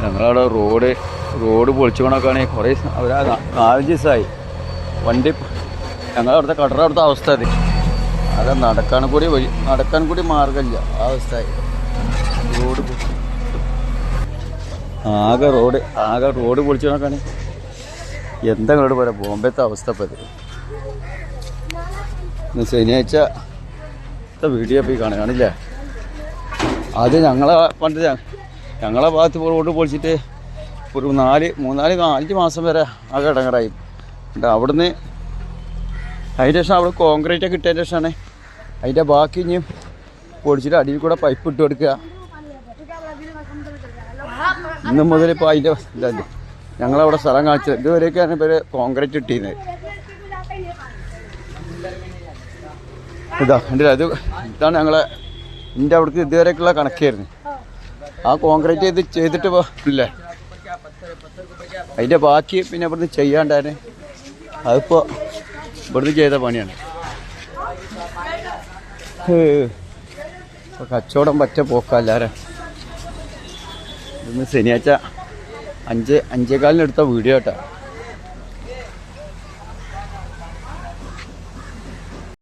ഞങ്ങളവിടെ road road പൊളിച്ചു കൊണക്കാണ് കുറേ ഒരു നാലഞ്ച് ദിവസമായി വണ്ടി ഞങ്ങളവിടുത്തെ കടറ അവിടുത്തെ അവസ്ഥ അത്. അത് നടക്കാൻ കൂടി വഴി നടക്കാൻ കൂടി മാർഗമില്ല ആ അവസ്ഥയായി. റോഡ് ആകെ റോഡ് ആകെ റോഡ് പൊളിച്ചു കണക്കാണ് എന്താ ഇങ്ങോട്ട് പറയാം? ബോംബെത്തെ അവസ്ഥ ഇപ്പം ശനിയാഴ്ച വീഡിയോ പോയി കാണുകയാണില്ലേ? അത് ഞങ്ങളെ പണ്ട് ഞങ്ങളെ ഭാഗത്ത് റോഡ് പൊളിച്ചിട്ട് ഒരു നാല് മൂന്നാൽ അഞ്ച് മാസം വരെ ആ ഇടങ്ങറായി. എന്നിട്ട് അവിടുന്ന് അതിന്റെ ശേഷം അവിടെ കോൺക്രീറ്റ് ഒക്കെ ഇട്ടതിന്റെ ശേഷമാണ് അതിന്റെ ബാക്കി ഇനിയും പൊടിച്ചിട്ട് അടിയിൽ കൂടെ പൈപ്പ് ഇട്ട് കൊടുക്കുക. ഇന്ന് മുതൽ ഇപ്പോൾ അതിന്റെ ഇതല്ലേ. ഞങ്ങളവിടെ സ്ഥലം കാണിച്ചത്. ഇതുവരെയൊക്കെയാണ് ഇവർ കോൺക്രീറ്റ് ഇട്ടിരുന്നത്. ഇതാ കണ്ടില്ല? അത് ഇതാണ് ഞങ്ങളെ എന്റെ അവിടേക്ക് ഇതുവരെയൊക്കെയുള്ള കണക്കായിരുന്നു ആ കോൺക്രീറ്റ് ചെയ്ത് ചെയ്തിട്ട് ഇല്ലേ? അതിന്റെ ബാക്കി പിന്നെ ഇവിടുന്ന് ചെയ്യാണ്ടായിരുന്നു അതിപ്പോൾ ഇവിടുന്ന് ചെയ്ത പണിയാണ്. ഇപ്പോൾ ഇപ്പൊ കച്ചവടം പറ്റ പോക്കല്ലാരെ ഇന്ന് ശനിയാഴ്ച അഞ്ച് അഞ്ചേകാലിനെടുത്ത വീഡിയോ കേട്ടോ.